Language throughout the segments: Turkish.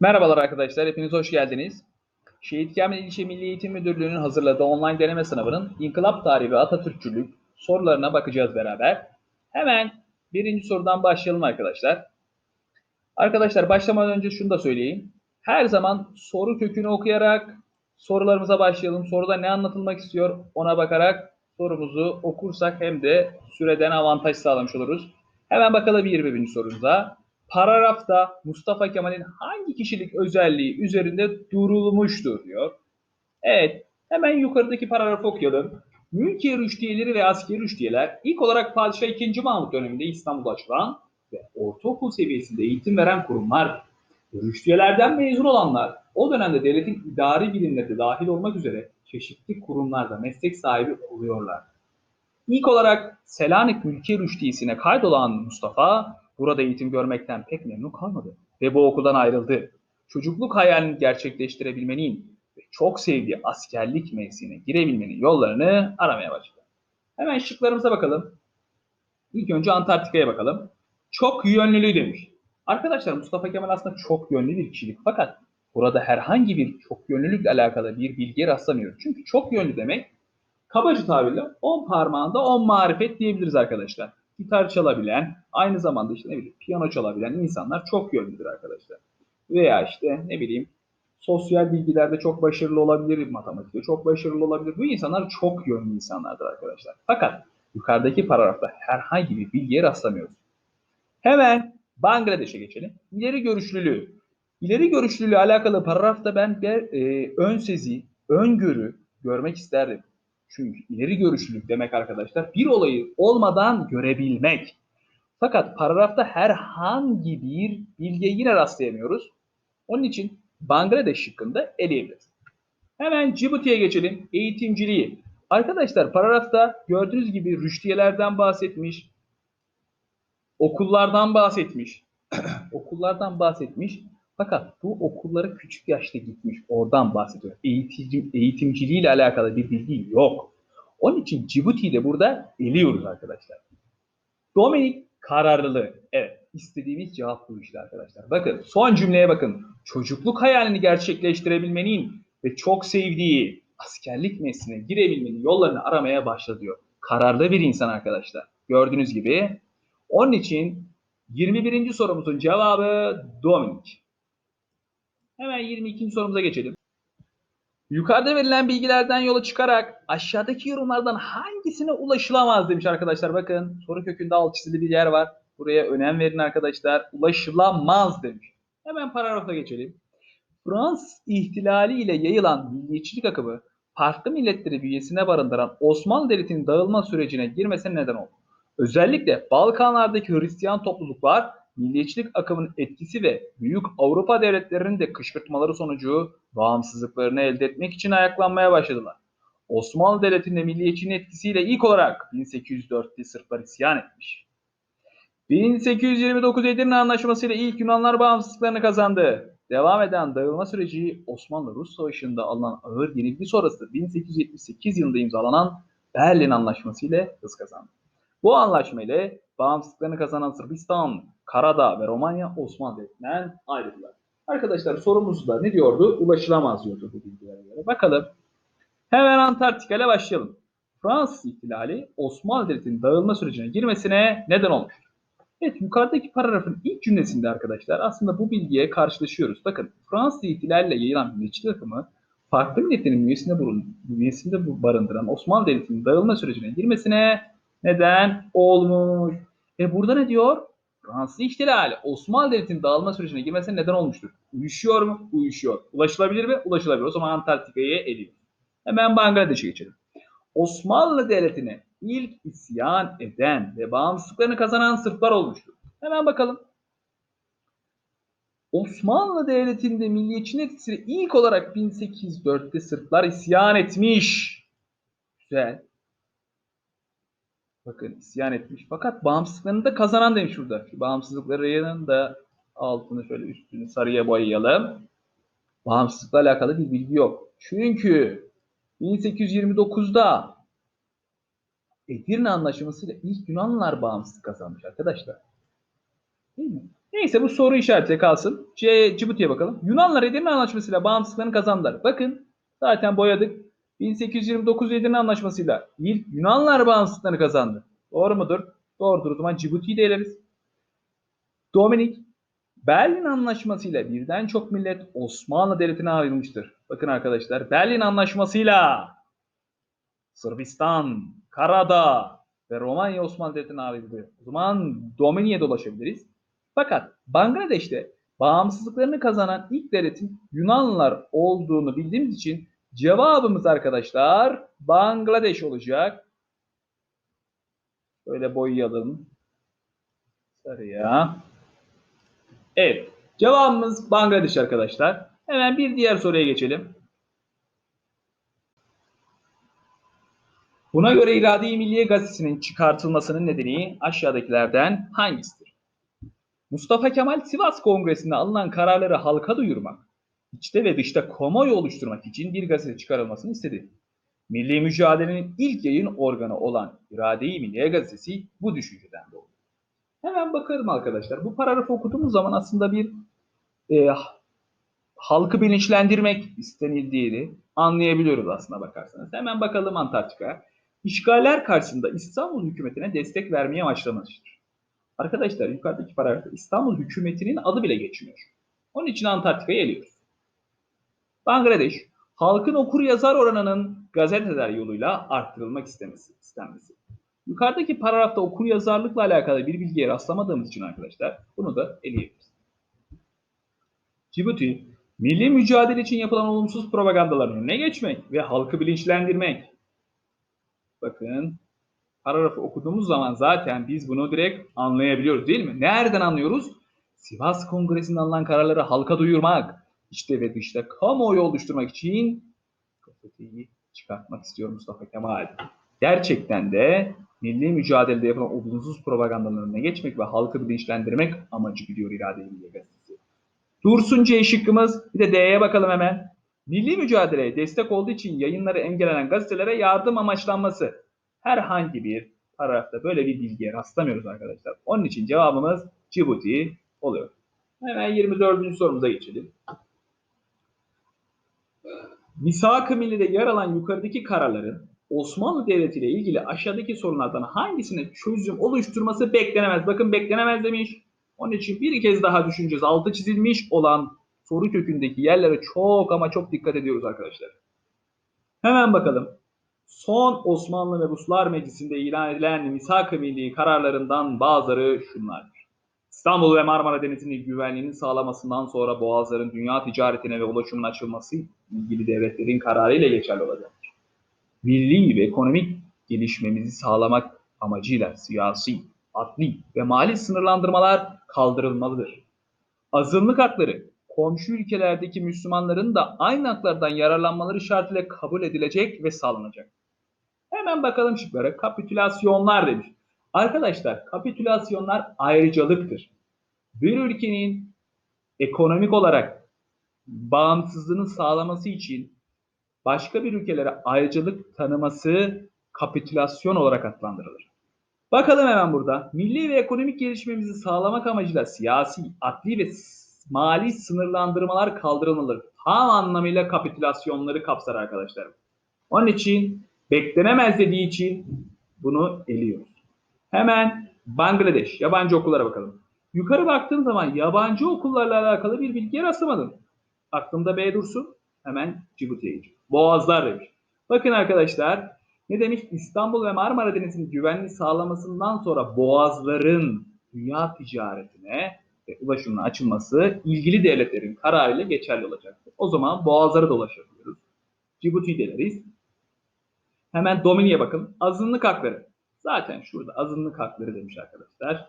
Merhabalar arkadaşlar, hepiniz hoş geldiniz. Şehit Kamil İlçe Milli Eğitim Müdürlüğü'nün hazırladığı online deneme sınavının İnkılap Tarihi ve Atatürkçülük sorularına bakacağız beraber. Hemen birinci sorudan başlayalım arkadaşlar. Arkadaşlar başlamadan önce şunu da söyleyeyim. Her zaman soru kökünü okuyarak sorularımıza başlayalım. Soruda ne anlatılmak istiyor ona bakarak sorumuzu okursak hem de süreden avantaj sağlamış oluruz. Hemen bakalım 21. sorumuza. Paragrafta Mustafa Kemal'in hangi kişilik özelliği üzerinde durulmuştur diyor. Evet, hemen yukarıdaki paragrafı okuyalım. Mülkiye rüştiyeleri ve askeri rüştiyeler ilk olarak Padişah 2. Mahmut döneminde İstanbul'da açılan ve ortaokul seviyesinde eğitim veren kurumlar, rüştiyelerden mezun olanlar o dönemde devletin idari bilimleri dahil olmak üzere çeşitli kurumlarda meslek sahibi oluyorlar. İlk olarak Selanik Mülkiye Rüştiyesi'ne kaydolan Mustafa burada eğitim görmekten pek memnun kalmadı ve bu okuldan ayrıldı. Çocukluk hayalini gerçekleştirebilmenin ve çok sevdiği askerlik mevsine girebilmenin yollarını aramaya başladı. Hemen şıklarımıza bakalım. İlk önce Antarktika'ya bakalım. Çok yönlülüğü demiş. Arkadaşlar Mustafa Kemal aslında çok yönlü bir kişilik fakat burada herhangi bir çok yönlülükle alakalı bir bilgiye rastlamıyoruz. Çünkü çok yönlü demek kabaca tabirle 10 parmağında 10 marifet diyebiliriz arkadaşlar. Gitar çalabilen, aynı zamanda işte ne bileyim piyano çalabilen insanlar çok yönlüdür arkadaşlar. Veya işte ne bileyim sosyal bilgilerde çok başarılı olabilir, matematikte çok başarılı olabilir. Bu insanlar çok yönlü insanlardır arkadaşlar. Fakat yukarıdaki paragrafta herhangi bir bilgiye rastlamıyoruz. Hemen Bangladeş'e geçelim. İleri görüşlülüğü. İleri görüşlülüğü alakalı paragrafta ben bir e, ön sezi, öngörü görmek isterdim. Çünkü ileri görüşlülük demek arkadaşlar bir olayı olmadan görebilmek. Fakat paragrafta herhangi bir bilgiye yine rastlayamıyoruz. Onun için Bangladeş şıkkında eleyebiliriz. Hemen Cibuti'ye geçelim. Eğitimciliği. Arkadaşlar paragrafta gördüğünüz gibi rüştiyelerden bahsetmiş, okullardan bahsetmiş, okullardan bahsetmiş. Fakat bu okullara küçük yaşta gitmiş, oradan bahsediyor. Eğitim, eğitimciliği ile alakalı bir bilgi yok. Onun için Cibuti'yi burada eliyoruz arkadaşlar. Dominik kararlılığı. Evet, istediğimiz cevap bu işte arkadaşlar. Bakın son cümleye bakın. Çocukluk hayalini gerçekleştirebilmenin ve çok sevdiği askerlik mesleğine girebilmenin yollarını aramaya başladı diyor. Kararlı bir insan arkadaşlar. Gördüğünüz gibi. Onun için 21. sorumuzun cevabı Dominik. Hemen 22. sorumuza geçelim. Yukarıda verilen bilgilerden yola çıkarak aşağıdaki yorumlardan hangisine ulaşılamaz demiş arkadaşlar. Bakın soru kökünde alt çizili bir yer var. Buraya önem verin arkadaşlar. Ulaşılamaz demiş. Hemen paragrafa geçelim. Fransız ihtilali ile yayılan milliyetçilik akımı farklı milletleri bünyesine barındıran Osmanlı Devleti'nin dağılma sürecine girmesine neden oldu. Özellikle Balkanlardaki Hristiyan topluluklar milliyetçilik akımının etkisi ve büyük Avrupa devletlerinin de kışkırtmaları sonucu bağımsızlıklarını elde etmek için ayaklanmaya başladılar. Osmanlı Devleti'nde milliyetçinin etkisiyle ilk olarak 1804'te Sırplar isyan etmiş. 1829 Edirne Anlaşması ile ilk Yunanlar bağımsızlıklarını kazandı. Devam eden dağılma süreci Osmanlı-Rus Savaşı'nda alınan ağır yenilgi sonrası 1878 yılında imzalanan Berlin Anlaşması ile hız kazandı. Bu anlaşma ile bağımsızlıklarını kazanan Sırbistan, Karadağ ve Romanya Osmanlı Devleti'nden ayrıldılar. Arkadaşlar sorumuzda ne diyordu? Ulaşılamaz diyordu bu bilgilere göre. Bakalım. Hemen Antarktika ile başlayalım. Fransız ihtilali Osmanlı Devleti'nin dağılma sürecine girmesine neden olmuştur. Evet yukarıdaki paragrafın ilk cümlesinde arkadaşlar aslında bu bilgiye karşılaşıyoruz. Bakın Fransız ihtilaliyle yayılan milliyetçilik akımı farklı milletlerin bünyesinde, bulun, bünyesinde barındıran Osmanlı Devleti'nin dağılma sürecine girmesine neden olmuş. E burada ne diyor? Fransız ihtilali Osmanlı Devleti'nin dağılma sürecine girmesine neden olmuştur. Uyuşuyor mu? Uyuşuyor. Ulaşılabilir mi? Ulaşılabilir. O zaman Antarktika'yı eliyor. Hemen Bangladeş'e geçelim. Osmanlı Devleti'ne ilk isyan eden ve bağımsızlıklarını kazanan Sırplar olmuştur. Hemen bakalım. Osmanlı Devleti'nde milliyetçinin etkisiyle ilk olarak 1804'te Sırplar isyan etmiş. Güzel. Bakın isyan etmiş. Fakat bağımsızlıklarını da kazanan demiş burada. Şu bağımsızlıklarının da altını şöyle üstünü sarıya boyayalım. Bağımsızlıkla alakalı bir bilgi yok. Çünkü 1829'da Edirne Anlaşması ile ilk Yunanlılar bağımsızlık kazanmış arkadaşlar. Değil mi? Neyse bu soru işareti kalsın. C, Cibuti'ye bakalım. Yunanlar Edirne Anlaşması'yla bağımsızlığını kazandılar. Bakın zaten boyadık. 1829 Edirne Anlaşması'yla ilk Yunanlar bağımsızlığını kazandı. Doğru mudur? Doğrudur. O zaman Cibuti'yi de eleriz. Dominik, Berlin Anlaşması'yla birden çok millet Osmanlı Devleti'ne ayrılmıştır. Bakın arkadaşlar Berlin Anlaşması'yla Sırbistan, Karadağ ve Romanya Osmanlı Devleti'ne ayrıldı. O zaman Dominik'e dolaşabiliriz. Fakat Bangladeş'te bağımsızlıklarını kazanan ilk devletin Yunanlılar olduğunu bildiğimiz için cevabımız arkadaşlar Bangladeş olacak. Böyle boyayalım. Sarıya. Evet. Cevabımız Bangladeş arkadaşlar. Hemen bir diğer soruya geçelim. Buna göre İrade-i Milliye Gazetesi'nin çıkartılmasının nedeni aşağıdakilerden hangisidir? Mustafa Kemal Sivas Kongresi'nde alınan kararları halka duyurmak, içte ve dışta kamuoyu oluşturmak için bir gazete çıkarılmasını istedi. Milli mücadelenin ilk yayın organı olan İrade-i Milliye Gazetesi bu düşünceden doğdu. Hemen bakalım arkadaşlar. Bu paragrafı okuduğumuz zaman aslında bir e, halkı bilinçlendirmek istenildiğini anlayabiliyoruz aslına bakarsanız. Hemen bakalım Antarktika. İşgaller karşısında İstanbul hükümetine destek vermeye başlamıştır. Arkadaşlar yukarıdaki paragrafta İstanbul hükümetinin adı bile geçmiyor. Onun için Antarktika'yı eliyoruz. Bangladeş, halkın okur yazar oranının gazeteler yoluyla arttırılmak istemesi, istenmesi. Yukarıdaki paragrafta okur yazarlıkla alakalı bir bilgiye rastlamadığımız için arkadaşlar bunu da eleyebiliriz. Cibuti, milli mücadele için yapılan olumsuz propagandaların önüne geçmek ve halkı bilinçlendirmek. Bakın paragrafı okuduğumuz zaman zaten biz bunu direkt anlayabiliyoruz değil mi? Nereden anlıyoruz? Sivas Kongresi'nde alınan kararları halka duyurmak, işte ve dışta kamuoyu oluşturmak için gazeteyi çıkartmak istiyor Mustafa Kemal. Gerçekten de milli mücadelede yapılan olumsuz propagandanın önüne geçmek ve halkı bilinçlendirmek amacı gidiyor İrade-i Milliye Gazetesi. Dursun C şıkkımız. Bir de D'ye bakalım hemen. Milli mücadeleye destek olduğu için yayınları engellenen gazetelere yardım amaçlanması. Herhangi bir paragrafta böyle bir bilgiye rastlamıyoruz arkadaşlar. Onun için cevabımız Cibuti oluyor. Hemen 24. sorumuza geçelim. Misak-ı Milli'de yer alan yukarıdaki kararların Osmanlı Devleti ile ilgili aşağıdaki sorunlardan hangisine çözüm oluşturması beklenemez? Bakın beklenemez demiş. Onun için bir kez daha düşüneceğiz. Altı çizilmiş olan soru kökündeki yerlere çok ama çok dikkat ediyoruz arkadaşlar. Hemen bakalım. Son Osmanlı ve Ruslar Meclisi'nde ilan edilen Misak-ı Milli kararlarından bazıları şunlardır. İstanbul ve Marmara Denizi'nin güvenliğini sağlamasından sonra boğazların dünya ticaretine ve ulaşımına açılması ilgili devletlerin kararıyla geçerli olacaktır. Milli ve ekonomik gelişmemizi sağlamak amacıyla siyasi, adli ve mali sınırlandırmalar kaldırılmalıdır. Azınlık hakları komşu ülkelerdeki Müslümanların da aynı haklardan yararlanmaları şartıyla kabul edilecek ve sağlanacak. Hemen bakalım şıklara. Kapitülasyonlar demiş. Arkadaşlar kapitülasyonlar ayrıcalıktır. Bir ülkenin ekonomik olarak bağımsızlığını sağlaması için başka bir ülkelere ayrıcalık tanıması kapitülasyon olarak adlandırılır. Bakalım hemen burada. Milli ve ekonomik gelişmemizi sağlamak amacıyla siyasi, adli ve mali sınırlandırmalar kaldırılmalıdır. Tam anlamıyla kapitülasyonları kapsar arkadaşlar. Onun için beklenemez dediği için bunu eliyoruz. Hemen Bangladeş, yabancı okullara bakalım. Yukarı baktığım zaman yabancı okullarla alakalı bir bilgiye rastlamadım. Aklımda B dursun. Hemen Cibuti'ye geçiyorum. Boğazlar demiş. Bakın arkadaşlar ne demiş? İstanbul ve Marmara Denizi'nin güvenliği sağlamasından sonra boğazların dünya ticaretine ve ulaşımına açılması ilgili devletlerin kararıyla geçerli olacaktır. O zaman boğazları dolaşabiliyoruz. Cibuti'yi deneriz. Hemen Domini'ye bakın. Azınlık hakları. Zaten şurada azınlık hakları demiş arkadaşlar.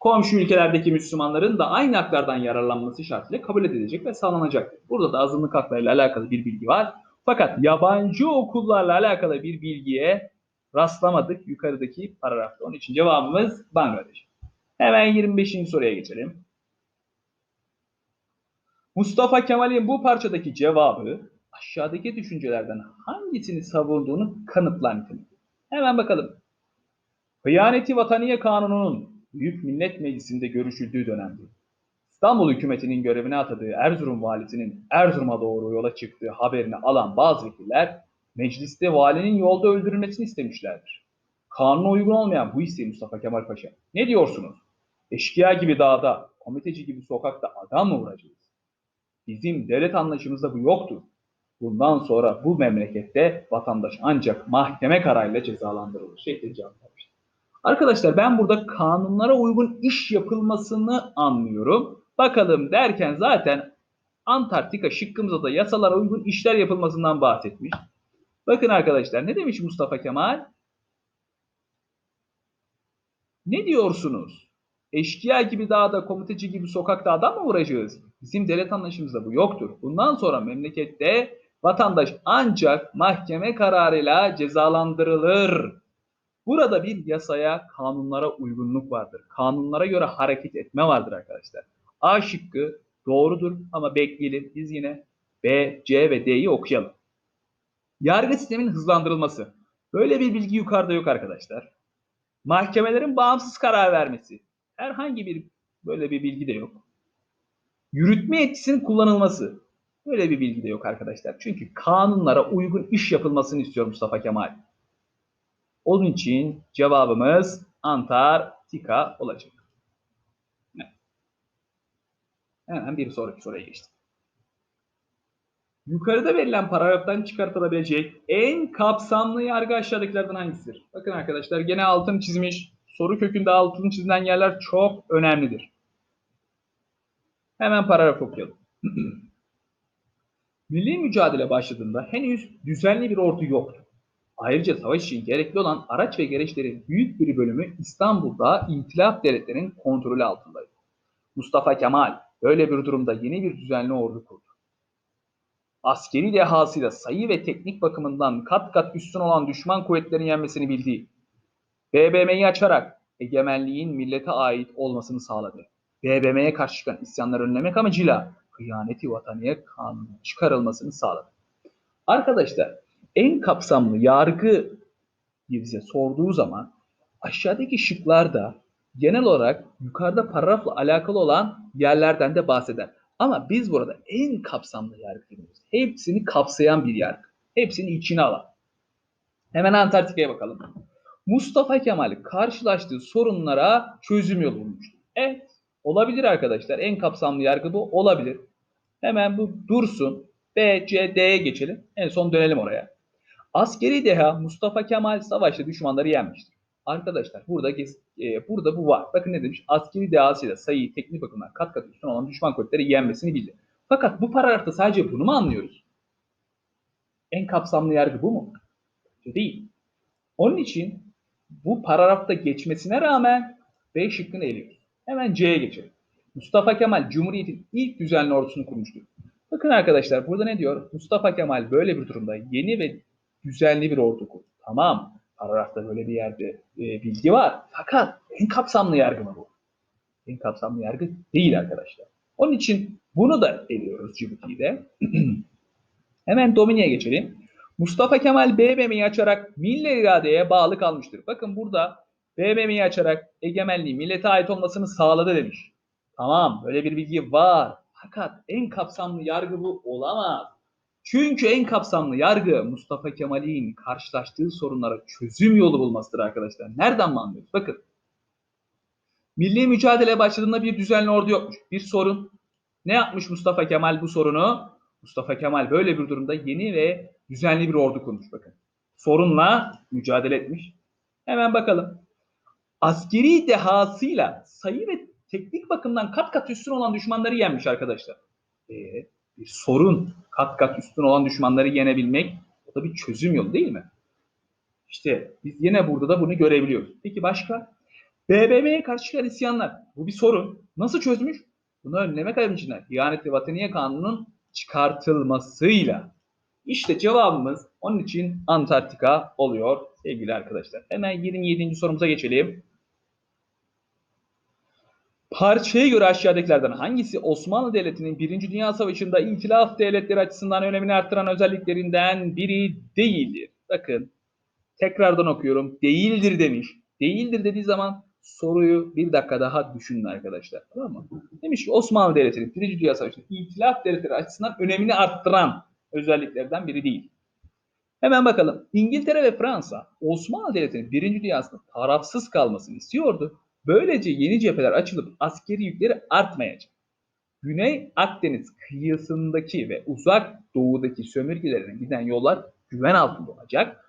Komşu ülkelerdeki Müslümanların da aynı haklardan yararlanması şartıyla kabul edilecek ve sağlanacaktır. Burada da azınlık haklarıyla alakalı bir bilgi var. Fakat yabancı okullarla alakalı bir bilgiye rastlamadık yukarıdaki paragrafta. Onun için cevabımız Bangladeş. Hemen 25. soruya geçelim. Mustafa Kemal'in bu parçadaki cevabı aşağıdaki düşüncelerden hangisini savunduğunu kanıtlar nitelikte. Hemen bakalım. Hıyaneti Vataniye Kanunu'nun Büyük Millet Meclisi'nde görüşüldüğü dönemdi. İstanbul hükümetinin görevine atadığı Erzurum valisinin Erzurum'a doğru yola çıktığı haberini alan bazı vekiller mecliste valinin yolda öldürülmesini istemişlerdir. Kanuna uygun olmayan bu isteği Mustafa Kemal Paşa. Ne diyorsunuz? Eşkıya gibi dağda, komiteci gibi sokakta adam mı vuracağız? Bizim devlet anlayışımızda bu yoktur. Bundan sonra bu memlekette vatandaş ancak mahkeme kararıyla cezalandırılır şeklinde cevap vermiştir. Arkadaşlar ben burada kanunlara uygun iş yapılmasını anlıyorum. Bakalım derken zaten Antarktika şıkkımızda da yasalara uygun işler yapılmasından bahsetmiş. Bakın arkadaşlar ne demiş Mustafa Kemal? Ne diyorsunuz? Eşkıya gibi dağda, komiteci gibi sokakta adam mı vuracağız? Bizim devlet anlayışımızda bu yoktur. Bundan sonra memlekette vatandaş ancak mahkeme kararıyla cezalandırılır. Burada bir yasaya, kanunlara uygunluk vardır. Kanunlara göre hareket etme vardır arkadaşlar. A şıkkı doğrudur ama bekleyelim. Biz yine B, C ve D'yi okuyalım. Yargı sisteminin hızlandırılması. Böyle bir bilgi yukarıda yok arkadaşlar. Mahkemelerin bağımsız karar vermesi. Herhangi bir böyle bir bilgi de yok. Yürütme yetkisinin kullanılması. Böyle bir bilgi de yok arkadaşlar. Çünkü kanunlara uygun iş yapılmasını istiyor Mustafa Kemal. Onun için cevabımız Antarktika olacak. Evet. Hemen bir sonraki soruya geçtim. Yukarıda verilen paragraftan çıkartılabilecek en kapsamlı yargı aşağıdakilerden hangisidir? Bakın arkadaşlar gene altın çizmiş. Soru kökünde altın çizilen yerler çok önemlidir. Hemen paragraf okuyalım. Milli mücadele başladığında henüz düzenli bir ordu yoktu. Ayrıca savaş için gerekli olan araç ve gereçlerin büyük bir bölümü İstanbul'da İtilaf devletlerinin kontrolü altındaydı. Mustafa Kemal böyle bir durumda yeni bir düzenli ordu kurdu. Askeri dehasıyla sayı ve teknik bakımından kat kat üstün olan düşman kuvvetlerini yenmesini bildiği, BBM'yi açarak egemenliğin millete ait olmasını sağladı. BBM'ye karşı çıkan isyanları önlemek amacıyla hıyaneti vataniye kanunu çıkarılmasını sağladı. Arkadaşlar en kapsamlı yargı bize sorduğu zaman aşağıdaki şıklarda genel olarak yukarıda paragrafla alakalı olan yerlerden de bahseder. Ama biz burada en kapsamlı yargı diyoruz. Hepsini kapsayan bir yargı. Hepsini içine alan. Hemen Antarktika'ya bakalım. Mustafa Kemal karşılaştığı sorunlara çözüm yolu bulmuştur. Evet, olabilir arkadaşlar. En kapsamlı yargı bu olabilir. Hemen bu dursun. B, C, D'ye geçelim. En son dönelim oraya. Askeri deha Mustafa Kemal savaşta düşmanları yenmiştir. Arkadaşlar burada e, burada bu var. Bakın ne demiş? Askeri dehasıyla sayıyı teknik bakımdan kat kat üstün olan düşman kuvvetleri yenmesini bildi. Fakat bu paragrafta sadece bunu mu anlıyoruz? En kapsamlı yargı bu mu? Değil. Onun için bu paragrafta geçmesine rağmen B şıkkını eliyoruz. Hemen C'ye geçelim. Mustafa Kemal Cumhuriyet'in ilk düzenli ordusunu kurmuştur. Bakın arkadaşlar burada ne diyor? Mustafa Kemal böyle bir durumda yeni ve düzenli bir ordu kurdu. Tamam. Paragrafta böyle bir yerde e, bilgi var. Fakat en kapsamlı yargı mı bu? En kapsamlı yargı değil arkadaşlar. Onun için bunu da eliyoruz Cibuti'de. Hemen Domini'ye geçelim. Mustafa Kemal BBM'yi açarak milli iradeye bağlı kalmıştır. Bakın burada BBM'yi açarak egemenliği millete ait olmasını sağladı demiş. Tamam böyle bir bilgi var. Fakat en kapsamlı yargı bu olamaz. Çünkü en kapsamlı yargı Mustafa Kemal'in karşılaştığı sorunlara çözüm yolu bulmasıdır arkadaşlar. Nereden mi anlıyoruz? Bakın. Milli mücadele başladığında bir düzenli ordu yokmuş. Bir sorun. Ne yapmış Mustafa Kemal bu sorunu? Mustafa Kemal böyle bir durumda yeni ve düzenli bir ordu kurmuş bakın. Sorunla mücadele etmiş. Hemen bakalım. Askeri dehasıyla sayı ve teknik bakımdan kat kat üstün olan düşmanları yenmiş arkadaşlar. Ee, bir sorun kat kat üstün olan düşmanları yenebilmek o da bir çözüm yolu değil mi? İşte biz yine burada da bunu görebiliyoruz. Peki başka? BBM'ye karşı çıkan isyanlar. Bu bir sorun. Nasıl çözmüş? Bunu önlemek amacıyla Diyanet ve Vataniye Kanunu'nun çıkartılmasıyla. İşte cevabımız onun için Antarktika oluyor sevgili arkadaşlar. Hemen 27. sorumuza geçelim. Parçaya göre aşağıdakilerden hangisi Osmanlı Devleti'nin 1. Dünya Savaşı'nda İtilaf devletleri açısından önemini arttıran özelliklerinden biri değildir? Bakın tekrardan okuyorum. Değildir demiş. Değildir dediği zaman soruyu bir dakika daha düşünün arkadaşlar. Tamam mı? Demiş ki Osmanlı Devleti'nin Birinci Dünya Savaşı'nda İtilaf Devletleri açısından önemini arttıran özelliklerden biri değil. Hemen bakalım. İngiltere ve Fransa Osmanlı Devleti'nin Birinci Dünyası'nda tarafsız kalmasını istiyordu. Böylece yeni cepheler açılıp askeri yükleri artmayacak. Güney Akdeniz kıyısındaki ve uzak doğudaki sömürgelerine giden yollar güven altında olacak.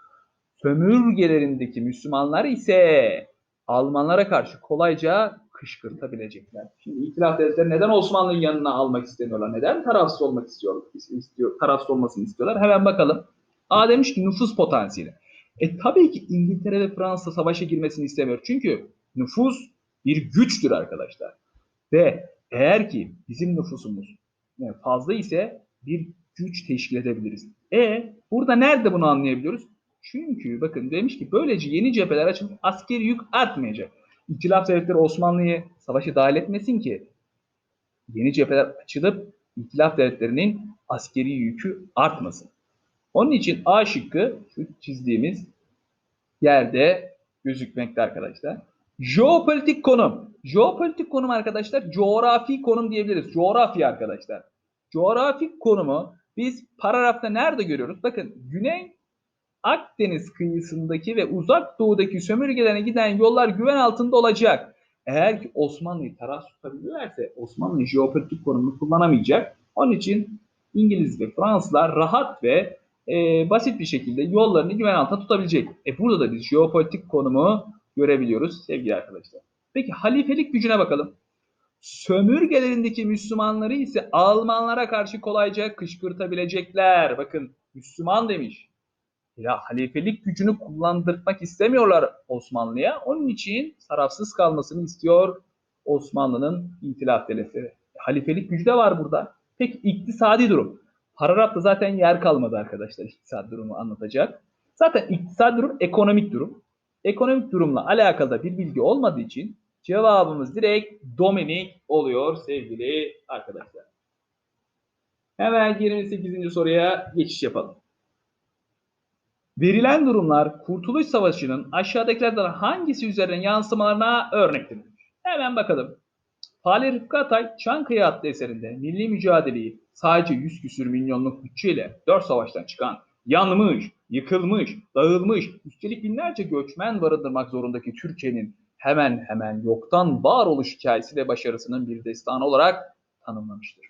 Sömürgelerindeki Müslümanlar ise Almanlara karşı kolayca kışkırtabilecekler. Şimdi İtilaf Devletleri neden Osmanlı'nın yanına almak istemiyorlar? Neden tarafsız olmak istiyor, istiyor tarafsız olmasını istiyorlar? Hemen bakalım. A demiş ki nüfus potansiyeli. E tabii ki İngiltere ve Fransa savaşa girmesini istemiyor. Çünkü nüfus bir güçtür arkadaşlar. Ve eğer ki bizim nüfusumuz yani fazla ise bir güç teşkil edebiliriz. E burada nerede bunu anlayabiliyoruz? Çünkü bakın demiş ki böylece yeni cepheler açılıp askeri yük artmayacak. İtilaf devletleri Osmanlı'yı savaşa dahil etmesin ki yeni cepheler açılıp İtilaf devletlerinin askeri yükü artmasın. Onun için A şıkkı şu çizdiğimiz yerde gözükmekte arkadaşlar. Jeopolitik konum. Jeopolitik konum arkadaşlar coğrafi konum diyebiliriz. Coğrafya arkadaşlar. Coğrafik konumu biz paragrafta nerede görüyoruz? Bakın Güney Akdeniz kıyısındaki ve uzak doğudaki sömürgelerine giden yollar güven altında olacak. Eğer ki Osmanlı'yı taraf tutabilirlerse Osmanlı jeopolitik konumunu kullanamayacak. Onun için İngiliz ve Fransızlar rahat ve e, basit bir şekilde yollarını güven altında tutabilecek. E burada da biz jeopolitik konumu görebiliyoruz sevgili arkadaşlar. Peki halifelik gücüne bakalım. Sömürgelerindeki Müslümanları ise Almanlara karşı kolayca kışkırtabilecekler. Bakın Müslüman demiş. Ya halifelik gücünü kullandırmak istemiyorlar Osmanlı'ya. Onun için tarafsız kalmasını istiyor Osmanlı'nın itilaf devletleri. Halifelik gücü de var burada. Peki iktisadi durum. Paragrafta zaten yer kalmadı arkadaşlar iktisadi durumu anlatacak. Zaten iktisadi durum ekonomik durum. Ekonomik durumla alakalı da bir bilgi olmadığı için cevabımız direkt Dominik oluyor sevgili arkadaşlar. Hemen 28. soruya geçiş yapalım. Verilen durumlar Kurtuluş Savaşı'nın aşağıdakilerden hangisi üzerine yansımalarına örnektir? Hemen bakalım. Fahri Rıfkı Atay Çankaya adlı eserinde milli mücadeleyi sadece 100 küsür milyonluk bütçeyle 4 savaştan çıkan, yanmış, yıkılmış, dağılmış, üstelik binlerce göçmen barındırmak zorundaki Türkiye'nin hemen hemen yoktan varoluş hikayesi ve başarısının bir destanı olarak tanımlamıştır.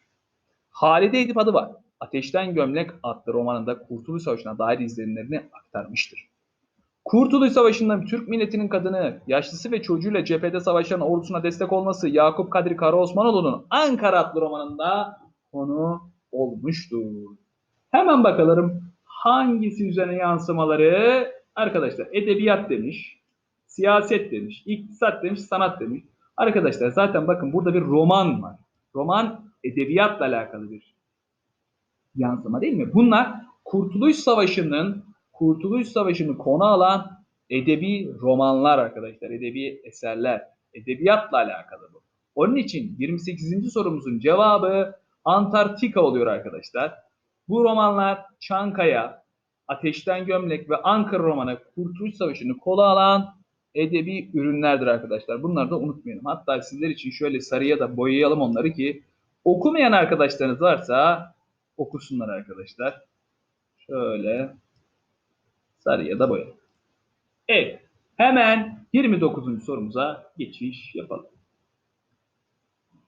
Halide Edip adı var. Ateşten Gömlek adlı romanında Kurtuluş Savaşı'na dair izlenimlerini aktarmıştır. Kurtuluş Savaşı'nda Türk milletinin kadını, yaşlısı ve çocuğuyla cephede savaşan ordusuna destek olması Yakup Kadri Karaosmanoğlu'nun Ankara adlı romanında konu olmuştur. Hemen bakalım hangisi üzerine yansımaları? Arkadaşlar edebiyat demiş, siyaset demiş, iktisat demiş, sanat demiş. Arkadaşlar zaten bakın burada bir roman var. Roman edebiyatla alakalı bir yansıma değil mi? Bunlar Kurtuluş Savaşı'nın Kurtuluş Savaşı'nı konu alan edebi romanlar arkadaşlar, edebi eserler, edebiyatla alakalı bu. Onun için 28. sorumuzun cevabı Antarktika oluyor arkadaşlar. Bu romanlar Çankaya, Ateşten Gömlek ve Ankara romanı Kurtuluş Savaşı'nı konu alan edebi ürünlerdir arkadaşlar. Bunları da unutmayalım. Hatta sizler için şöyle sarıya da boyayalım onları ki okumayan arkadaşlarınız varsa okusunlar arkadaşlar. Şöyle sarıya da boyayalım. Evet. Hemen 29. sorumuza geçiş yapalım.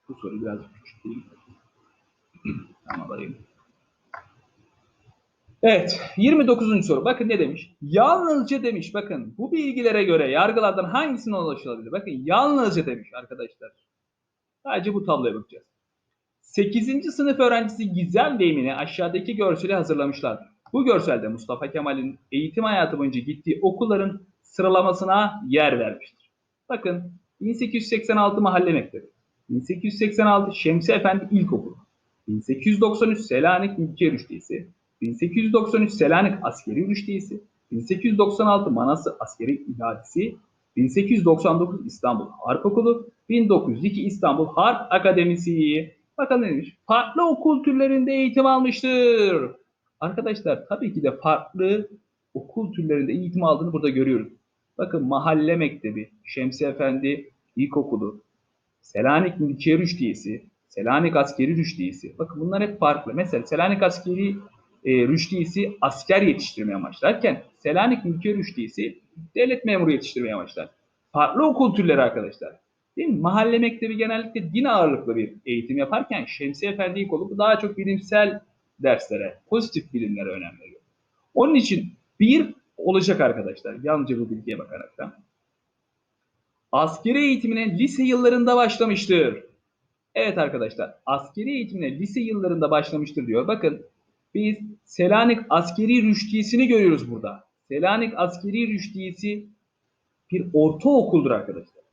Bu soru biraz küçük değil. Tamam alayım. Evet, 29. soru. Bakın ne demiş? Yalnızca demiş. Bakın bu bilgilere göre yargılardan hangisine ulaşılabilir? Bakın yalnızca demiş arkadaşlar. Sadece bu tabloya bakacağız. 8. sınıf öğrencisi Gizem deyimini aşağıdaki görseli hazırlamışlar. Bu görselde Mustafa Kemal'in eğitim hayatı boyunca gittiği okulların sıralamasına yer vermiştir. Bakın 1886 Mahalle Mektebi, 1886 Şemsi Efendi İlkokulu, 1893 Selanik Ülke Rüştiyesi, 1893 Selanik Askeri Rüştiyesi, 1896 Manası Askeri İdadisi, 1899 İstanbul Harp Okulu, 1902 İstanbul Harp Akademisi. Bakın ne demiş? Farklı okul türlerinde eğitim almıştır. Arkadaşlar tabii ki de farklı okul türlerinde eğitim aldığını burada görüyoruz. Bakın Mahalle Mektebi, Şemsi Efendi İlkokulu, Selanik Mülkiye Rüştiyesi, Selanik Askeri Rüştiyesi. Bakın bunlar hep farklı. Mesela Selanik Askeri e, Rüştiyesi asker yetiştirmeye amaçlarken Selanik Mülkiye Rüştiyesi devlet memuru yetiştirmeye amaçlar. Farklı okul türleri arkadaşlar. Değil mi? Mahalle mektebi genellikle din ağırlıklı bir eğitim yaparken Şemsi Efendi İlkokulu daha çok bilimsel derslere, pozitif bilimlere önem veriyor. Onun için bir olacak arkadaşlar. Yalnızca bu bilgiye bakarak da. Askeri eğitimine lise yıllarında başlamıştır. Evet arkadaşlar, askeri eğitimine lise yıllarında başlamıştır diyor. Bakın biz Selanik Askeri Rüştiyesi'ni görüyoruz burada. Selanik Askeri Rüştiyesi bir ortaokuldur arkadaşlar.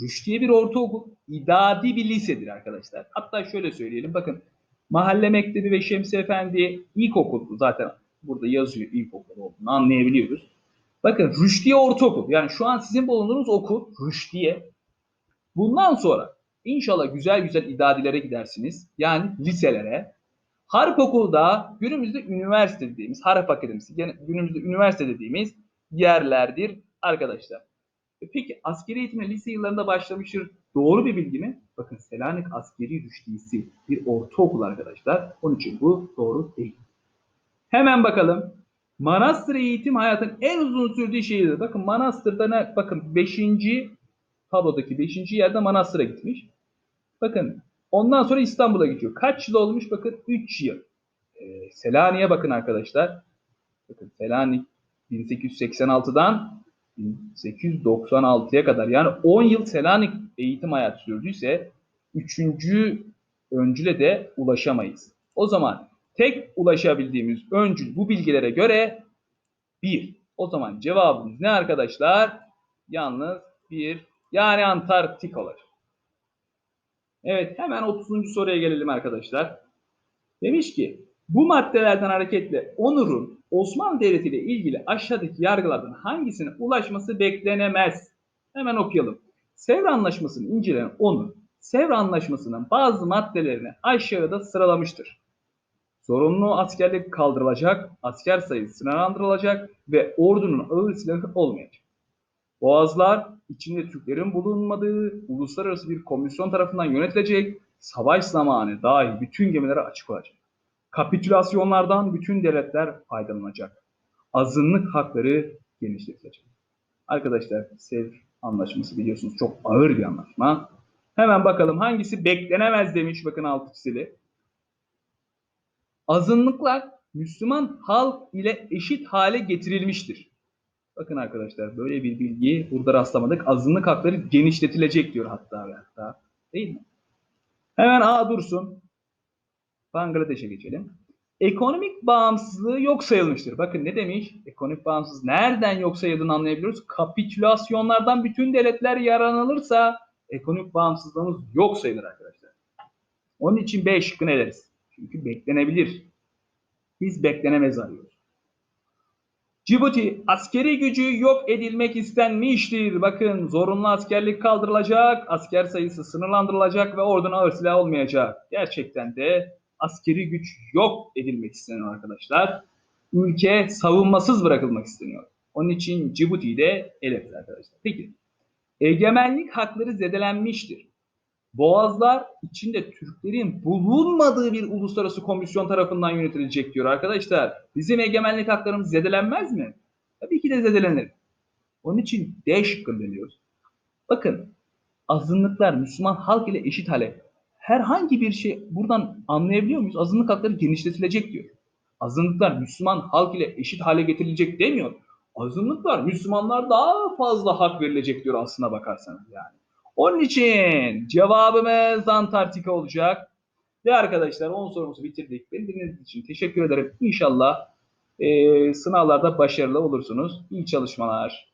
Rüştiye bir ortaokul, idadi bir lisedir arkadaşlar. Hatta şöyle söyleyelim, bakın Mahalle Mektebi ve Şemsi Efendi ilkokul zaten burada yazıyor ilkokul olduğunu anlayabiliyoruz. Bakın Rüşdiye Ortaokul. Yani şu an sizin bulunduğunuz okul Rüşdiye. Bundan sonra inşallah güzel güzel idadilere gidersiniz. Yani liselere. Harp Okul'da günümüzde üniversite dediğimiz, Harp Akademisi, günümüzde üniversite dediğimiz yerlerdir arkadaşlar. E Peki askeri eğitime lise yıllarında başlamıştır. Doğru bir bilgi mi? Bakın Selanik Askeri Rüştiyesi bir ortaokul arkadaşlar. Onun için bu doğru değil. Hemen bakalım. Manastır eğitim hayatın en uzun sürdüğü şehirdir. Bakın Manastır'da ne? Bakın 5. tablodaki 5. yerde Manastır'a gitmiş. Bakın ondan sonra İstanbul'a gidiyor. Kaç yıl olmuş? Bakın 3 yıl. Ee, Selanik'e bakın arkadaşlar. Bakın Selanik 1886'dan 1896'ya kadar yani 10 yıl Selanik eğitim hayatı sürdüyse 3. öncüle de ulaşamayız. O zaman tek ulaşabildiğimiz öncül bu bilgilere göre 1. O zaman cevabımız ne arkadaşlar? Yalnız 1. Yani Antarktik olur. Evet hemen 30. soruya gelelim arkadaşlar. Demiş ki bu maddelerden hareketle Onur'un Osmanlı Devleti ile ilgili aşağıdaki yargılardan hangisine ulaşması beklenemez? Hemen okuyalım. Sevr Anlaşması'nı inceleyen Onur, Sevr Anlaşması'nın bazı maddelerini aşağıda sıralamıştır. Zorunlu askerlik kaldırılacak, asker sayısı sınırlandırılacak ve ordunun ağır silahı olmayacak. Boğazlar içinde Türklerin bulunmadığı uluslararası bir komisyon tarafından yönetilecek, savaş zamanı dahi bütün gemilere açık olacak. Kapitülasyonlardan bütün devletler faydalanacak. Azınlık hakları genişletilecek. Arkadaşlar Sevr Anlaşması biliyorsunuz çok ağır bir anlaşma. Hemen bakalım hangisi beklenemez demiş bakın alt çizili. Azınlıklar Müslüman halk ile eşit hale getirilmiştir. Bakın arkadaşlar böyle bir bilgiyi burada rastlamadık. Azınlık hakları genişletilecek diyor hatta ve hatta. Değil mi? Hemen A dursun. Bangladeş'e geçelim. Ekonomik bağımsızlığı yok sayılmıştır. Bakın ne demiş? Ekonomik bağımsızlık nereden yok sayıldığını anlayabiliyoruz. Kapitülasyonlardan bütün devletler yaranılırsa ekonomik bağımsızlığımız yok sayılır arkadaşlar. Onun için B şıkkını eleriz. Çünkü beklenebilir. Biz beklenemez arıyoruz. Cibuti askeri gücü yok edilmek istenmiştir. Bakın zorunlu askerlik kaldırılacak, asker sayısı sınırlandırılacak ve ordunun ağır silah olmayacak. Gerçekten de askeri güç yok edilmek isteniyor arkadaşlar. Ülke savunmasız bırakılmak isteniyor. Onun için Cibuti'yi de eleriz arkadaşlar. Peki egemenlik hakları zedelenmiştir. Boğazlar içinde Türklerin bulunmadığı bir uluslararası komisyon tarafından yönetilecek diyor arkadaşlar. Bizim egemenlik haklarımız zedelenmez mi? Tabii ki de zedelenir. Onun için D şıkkını deniyoruz. Bakın azınlıklar Müslüman halk ile eşit hale. Herhangi bir şey buradan anlayabiliyor muyuz? Azınlık hakları genişletilecek diyor. Azınlıklar Müslüman halk ile eşit hale getirilecek demiyor. Azınlıklar Müslümanlar daha fazla hak verilecek diyor aslına bakarsanız yani. Onun için cevabımız Antarktika olacak. Ve arkadaşlar 10 sorumuzu bitirdik. Beni dinlediğiniz için teşekkür ederim. İnşallah e, sınavlarda başarılı olursunuz. İyi çalışmalar.